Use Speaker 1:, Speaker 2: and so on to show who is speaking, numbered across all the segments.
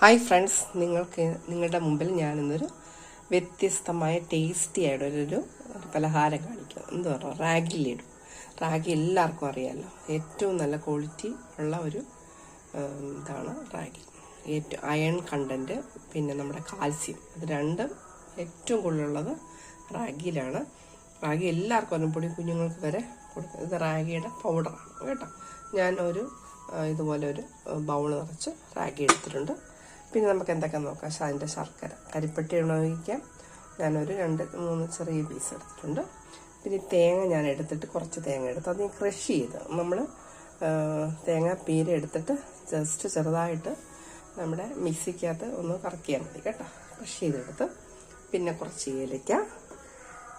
Speaker 1: Hi friends നിങ്ങൾക്ക് നിങ്ങളുടെ മുമ്പിൽ ഞാനിന്നൊരു വ്യത്യസ്തമായ ടേസ്റ്റി ആയിട്ടൊരു പലഹാരം കാണിക്കും. എന്താ പറയുക റാഗി ലഡു. റാഗി എല്ലാവർക്കും അറിയാമല്ലോ ഏറ്റവും നല്ല ക്വാളിറ്റി ഉള്ള ഒരു ഇതാണ് റാഗി. ഏറ്റവും അയൺ കണ്ടന്റ് പിന്നെ നമ്മുടെ കാൽസ്യം അത് രണ്ടും ഏറ്റവും കൂടുതലുള്ളത് റാഗിയിലാണ്. റാഗി എല്ലാവർക്കും പൊടി കുഞ്ഞുങ്ങൾക്ക് വരെ കൊടുക്കും ഇത് റാഗിയുടെ പൗഡറാണ് കേട്ടോ. ഞാൻ ഒരു ഇതുപോലെ ഒരു ബൗൾ നിറച്ച് റാഗി എടുത്തിട്ടുണ്ട്. പിന്നെ നമുക്ക് എന്തൊക്കെ നോക്കാം? അതിന്റെ ശർക്കര. കരിപ്പെട്ടി ഉപയോഗിക്കാം ഞാനൊരു രണ്ട് മൂന്ന് ചെറിയ പീസ് എടുത്തിട്ടുണ്ട്. പിന്നെ തേങ്ങ ഞാൻ എടുത്തിട്ട് കുറച്ച് തേങ്ങ എടുത്ത്. അത് ക്രഷ് ചെയ്ത്. നമ്മൾ തേങ്ങ പീര എടുത്തിട്ട് ജസ്റ്റ് ചെറുതായിട്ട് നമ്മുടെ മിക്സിക്കകത്ത് ഒന്ന് കറക്കിയാൽ മതി കേട്ടോ. ക്രഷ് ചെയ്തെടുത്ത്. പിന്നെ കുറച്ച് ഏലയ്ക്ക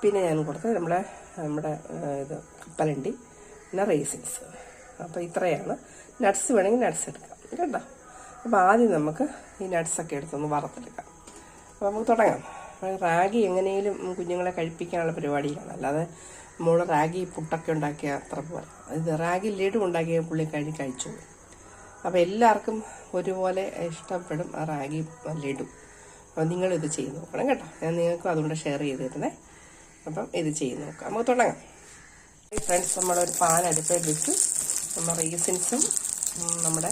Speaker 1: പിന്നെ ഞാൻ കൊടുത്തത് നമ്മുടെ നമ്മുടെ ഇത് കപ്പലണ്ടി. പിന്നെ റേസിൻസ് അപ്പോൾ ഇത്രയാണ്. നട്ട്സ് വേണമെങ്കിൽ നട്ട്സ് എടുക്കാം. കേട്ടോ? അപ്പോൾ ആദ്യം നമുക്ക് ഈ നട്ട്സൊക്കെ എടുത്തൊന്ന് വറുത്തെടുക്കാം. അപ്പോൾ നമുക്ക് തുടങ്ങാം. റാഗി എങ്ങനെയും കുഞ്ഞുങ്ങളെ കഴിപ്പിക്കാനുള്ള പരിപാടിയാണ് അല്ലാതെ മോൾ റാഗി പുട്ടൊക്കെ ഉണ്ടാക്കിയ അത്ര പോലെ ഇത് റാഗി ലഡു ഉണ്ടാക്കിയ പുള്ളി കഴിഞ്ഞ് കഴിച്ചോളൂ. അപ്പോൾ എല്ലാവർക്കും ഒരുപോലെ ഇഷ്ടപ്പെടും ആ റാഗി ലഡു. അപ്പോൾ നിങ്ങളിത് ചെയ്ത് നോക്കണം കേട്ടോ. ഞാൻ നിങ്ങൾക്ക് അതുകൊണ്ട് ഷെയർ ചെയ്ത് തരുന്നേ അപ്പം ഇത് ചെയ്ത് നോക്കാം. നമുക്ക് തുടങ്ങാം. ഫ്രണ്ട്സ് നമ്മളൊരു പാൻ അടുപ്പിൽ വെച്ച് നമ്മൾ റീസിൻസും നമ്മുടെ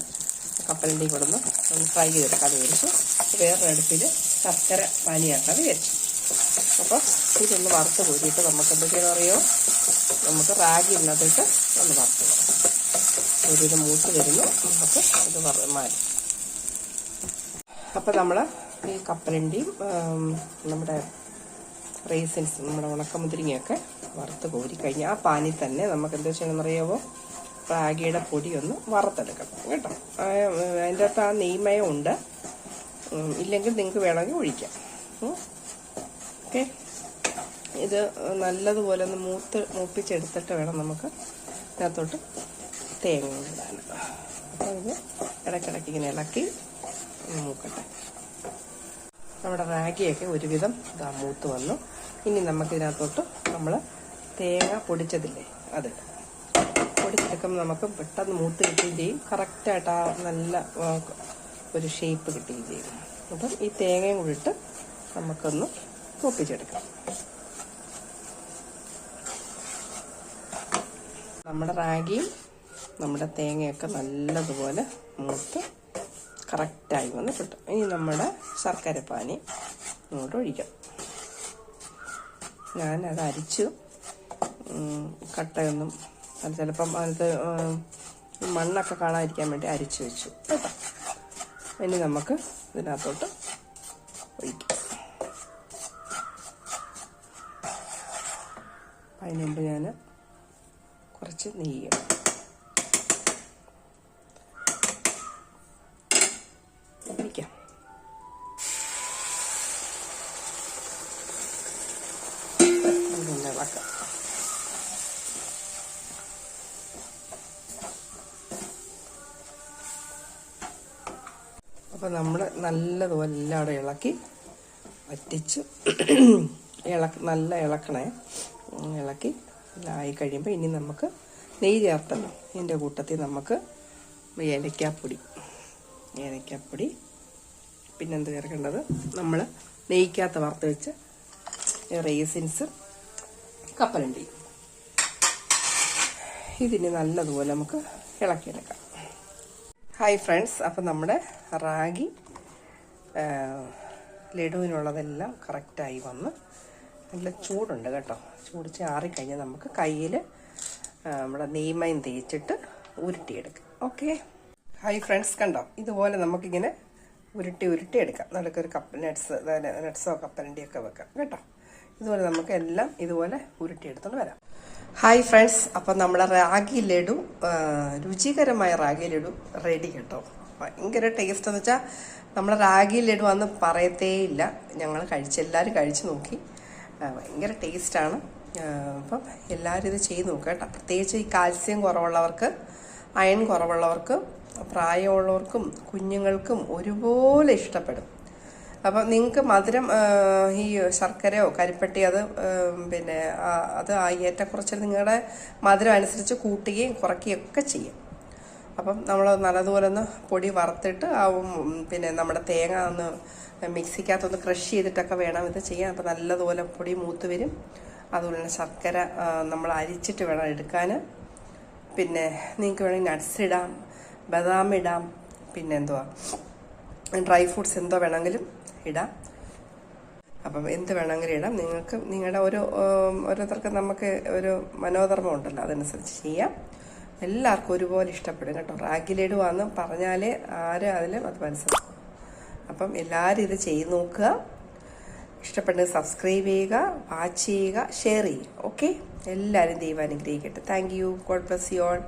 Speaker 1: കപ്പലണ്ടിയും കൂടെ ഒന്ന് ഒന്ന് ഫ്രൈ ചെയ്തെടുക്കാൻ വിചാരിച്ചു വേറൊരു അടുപ്പിൽ ശർക്കര പാനിയാക്കാൻ വിചാരിച്ചു. അപ്പോൾ ഇതൊന്ന് വറുത്ത് കോരിയിട്ട് നമുക്ക് എന്തൊക്കെയാണെന്ന് അറിയോ? നമുക്ക് റാഗി ഇന്നത്തേക്ക് ഒന്ന് വറുത്ത് ഒരു ഇത് മൂത്ത് വരുന്നു. നമുക്ക് ഇത് വറ അപ്പം നമ്മൾ ഈ കപ്പലിന്റെയും നമ്മുടെ റേസിൻസ് നമ്മുടെ ഉണക്കമുതിരിങ്ങയൊക്കെ വറുത്ത് കോരി കഴിഞ്ഞാൽ ആ പാനിൽ തന്നെ നമുക്ക് എന്താ ചെയ്യണമെന്ന് അറിയാമോ റാഗിയുടെ പൊടി ഒന്ന് വറുത്തെടുക്കണം കേട്ടോ. അതിന്റെ അകത്ത് ആ നെയ്മയം ഉണ്ട്. ഇല്ലെങ്കിൽ നിങ്ങൾക്ക് വേണമെങ്കിൽ ഒഴിക്കാം. ഓക്കെ. ഇത് നല്ലതുപോലെ ഒന്ന് മൂത്ത് മൂപ്പിച്ചെടുത്തിട്ട് വേണം നമുക്ക് ഇതിനകത്തോട്ട് തേങ്ങ ഇടാൻ. അപ്പോൾ ഇത് ഇടയ്ക്കിടയ്ക്ക് ഇങ്ങനെ ഇളക്കി മൂക്കട്ടെ. നമ്മുടെ റാഗിയൊക്കെ ഒരുവിധം ഇതാ മൂത്ത് വന്നു. ഇനി നമുക്കിതിനകത്തോട്ട് നമ്മൾ തേങ്ങ പൊടിച്ചതില്ലേ അത് പൊടിച്ചെടുക്കുമ്പോൾ നമുക്ക് പെട്ടെന്ന് മൂത്ത് കിട്ടുകയും ചെയ്യും. കറക്റ്റായിട്ട് ആ നല്ല ഒരു ഷേപ്പ് കിട്ടുകയും ചെയ്യും. അപ്പം ഈ തേങ്ങയും കൂടി ഇട്ട് നമുക്കൊന്ന് പൊപ്പിച്ചെടുക്കാം നമ്മുടെ റാഗിയും നമ്മുടെ തേങ്ങയൊക്കെ നല്ലതുപോലെ മൂത്ത് കറക്റ്റായി വന്ന് കിട്ടും ഇനി നമ്മുടെ ശർക്കര പാനി ഇങ്ങോട്ട് ഒഴിക്കാം. ഞാനത് അരിച്ചു. കട്ടയൊന്നും അത് ചിലപ്പം അതിനകത്ത് മണ്ണൊക്കെ കാണാതിരിക്കാൻ വേണ്ടി അരിച്ചു വെച്ചു. കേട്ടോ. ഇനി നമുക്ക് ഇതിനകത്തോട്ട് ഒഴിക്കാം. അതിന് മുമ്പ് ഞാൻ കുറച്ച് നെയ്യ് അപ്പോൾ നമ്മൾ നല്ലതുപോലെ എല്ലാവിടെ ഇളക്കി വറ്റിച്ച് ഇളക്ക് നല്ല ഇളക്കണേ. ഇളക്കി ആയി കഴിയുമ്പോൾ ഇനി നമുക്ക് നെയ്യ് ചേർത്തണം ഇതിന്റെ കൂട്ടത്തിൽ നമുക്ക് ഏലക്കാപ്പൊടി ഏലക്കാപ്പൊടി പിന്നെന്ത് ചേർക്കേണ്ടത്? നമ്മൾ നെയ്ക്കകത്ത് വറുത്ത് വെച്ച് റേസിൻസ് കപ്പലണ്ടി ഇതിന് നല്ലതുപോലെ നമുക്ക് ഇളക്കിയെടുക്കാം. ഹായ് ഫ്രണ്ട്സ് അപ്പം നമ്മുടെ റാഗി ലഡുവിനുള്ളതെല്ലാം കറക്റ്റായി വന്ന് നല്ല ചൂടുണ്ട് കേട്ടോ. ചൂട് ചാറിക്കഴിഞ്ഞാൽ നമുക്ക് കയ്യിൽ നമ്മുടെ നെയ്മയം തേച്ചിട്ട് ഉരുട്ടിയെടുക്കാം. ഓക്കെ ഹായ് ഫ്രണ്ട്സ് കണ്ടോ? ഇതുപോലെ നമുക്കിങ്ങനെ ഉരുട്ടി ഉരുട്ടി എടുക്കാം. കപ്പ് നട്ട്സ് നട്ട്സോ കപ്പലണ്ടിയൊക്കെ വെക്കാം. കേട്ടോ? ഇതുപോലെ നമുക്ക് എല്ലാം ഇതുപോലെ ഉരുട്ടിയെടുത്തോണ്ട് വരാം. ഹായ് ഫ്രണ്ട്സ് അപ്പം നമ്മുടെ റാഗി ലഡു രുചികരമായ റാഗി ലഡു റെഡി കേട്ടോ. ഭയങ്കര ടേസ്റ്റ് എന്ന് വെച്ചാൽ നമ്മൾ റാഗി ലഡു അന്ന് പറയത്തേ ഇല്ല. ഞങ്ങൾ കഴിച്ച് എല്ലാവരും കഴിച്ച് നോക്കി. ഭയങ്കര ടേസ്റ്റാണ് അപ്പം എല്ലാവരും ഇത് ചെയ്ത് നോക്കുക കേട്ടോ. പ്രത്യേകിച്ച് ഈ കാൽസ്യം കുറവുള്ളവർക്ക് അയൺ കുറവുള്ളവർക്ക് പ്രായമുള്ളവർക്കും കുഞ്ഞുങ്ങൾക്കും ഒരുപോലെ ഇഷ്ടപ്പെടും. അപ്പം നിങ്ങൾക്ക് മധുരം ഈ ശർക്കരയോ കരിപ്പട്ടി അത് പിന്നെ അത് ആ ഏറ്റക്കുറച്ചിൽ നിങ്ങളുടെ മധുരം അനുസരിച്ച് കൂട്ടുകയും കുറയ്ക്കുകയും ഒക്കെ ചെയ്യും. അപ്പം നമ്മൾ നല്ലതുപോലെ ഒന്ന് പൊടി വറുത്തിട്ട് ആ പിന്നെ നമ്മുടെ തേങ്ങ ഒന്ന് മിക്സിക്കകത്തൊന്ന് ക്രഷ് ചെയ്തിട്ടൊക്കെ വേണം ഇത് ചെയ്യാൻ. അപ്പം നല്ലതുപോലെ പൊടി മൂത്ത് വരും. അതുപോലെ തന്നെ ശർക്കര നമ്മൾ അരിച്ചിട്ട് വേണം എടുക്കാൻ. പിന്നെ നിങ്ങൾക്ക് വേണമെങ്കിൽ നട്സ് ഇടാം ബദാം ഇടാം പിന്നെ എന്തുവാ? ഡ്രൈ ഫ്രൂട്ട്സ് എന്തോ വേണമെങ്കിലും ഇടാം. അപ്പം എന്ത് വേണമെങ്കിലും ഇടാം. നിങ്ങൾക്ക് നിങ്ങളുടെ ഒരു ഓരോരുത്തർക്ക് നമുക്ക് ഒരു മനോധർമ്മം ഉണ്ടല്ലോ അതനുസരിച്ച് ചെയ്യാം. എല്ലാവർക്കും ഒരുപോലെ ഇഷ്ടപ്പെടും കേട്ടോ. റാഗി ലഡുവാന്ന് പറഞ്ഞാലേ ആരും അതിലും അത് മനസ്സിലാക്കും. അപ്പം എല്ലാവരും ഇത് ചെയ്ത് നോക്കുക. ഇഷ്ടപ്പെട്ടെങ്കിൽ സബ്സ്ക്രൈബ് ചെയ്യുക വാച്ച് ചെയ്യുക ഷെയർ ചെയ്യുക. ഓക്കെ എല്ലാവരും ദൈവം അനുഗ്രഹിക്കട്ടെ. Thank you God bless you all